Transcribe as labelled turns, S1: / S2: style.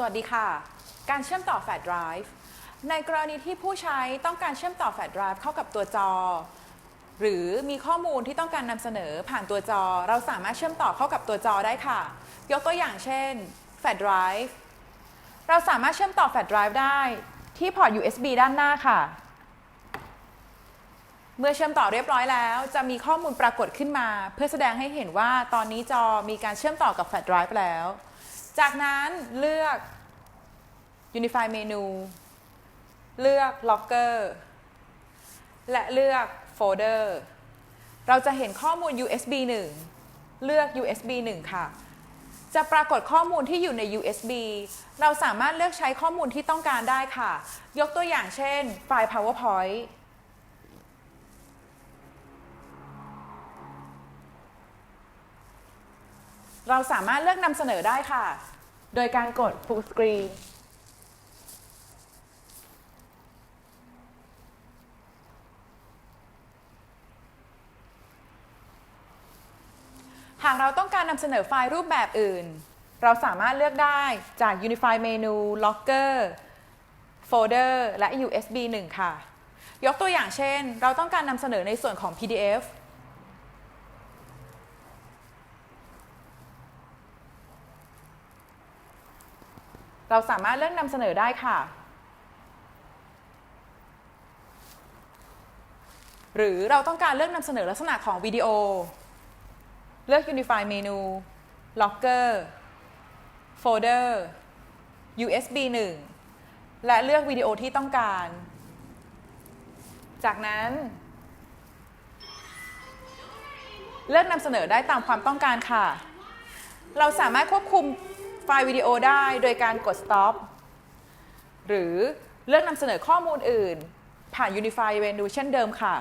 S1: สวัสดีค่ะ การเชื่อมต่อแฟลชไดรฟ์ในกรณีที่ผู้ใช้ต้องการเชื่อมต่อแฟลชไดรฟ์เข้ากับตัวจอ หรือมีข้อมูลที่ต้องการนำเสนอผ่านตัวจอ เราสามารถเชื่อมต่อเข้ากับตัวจอได้ค่ะ ยกตัวอย่างเช่นแฟลชไดรฟ์เราสามารถเชื่อมต่อแฟลชไดรฟ์ได้ที่พอร์ต USB ด้านหน้าค่ะ เมื่อเชื่อมต่อเรียบร้อยแล้ว จะมีข้อมูลปรากฏขึ้นมา เพื่อแสดงให้เห็นว่าตอนนี้จอมีการเชื่อมต่อกับแฟลชไดรฟ์แล้ว จากนั้นเลือก Unify Menu เลือก Locker และเลือก Folder เราจะเห็นข้อมูล USB 1 เลือก USB 1 ค่ะ จะปรากฏข้อมูลที่อยู่ใน USB เราสามารถเลือกใช้ข้อมูลที่ต้องการได้ค่ะ ยกตัวอย่างเช่น ไฟล์ PowerPoint เราสามารถเลือกนำเสนอได้ค่ะ โดยการกด Full Screen หากเราต้องการนำเสนอไฟล์รูปแบบอื่น เราสามารถเลือกได้จาก Unify Menu Locker Folder และ USB 1 ค่ะ ยกตัวอย่างเช่น เราต้องการนำเสนอในส่วนของ PDF เราสามารถเลือกนำเสนอได้ค่ะ หรือเราต้องการเลือกนำเสนอลักษณะของวิดีโอ เลือก Unify Menu Locker Folder USB 1 และเลือกวิดีโอที่ต้องการ จากนั้น เลือกนำเสนอได้ตามความต้องการค่ะ เราสามารถควบคุม ไฟล์วิดีโอได้โดยการกด stop หรือเลือกนำเสนอข้อมูลอื่น ผ่าน Unify Menu เช่นเดิมค่ะ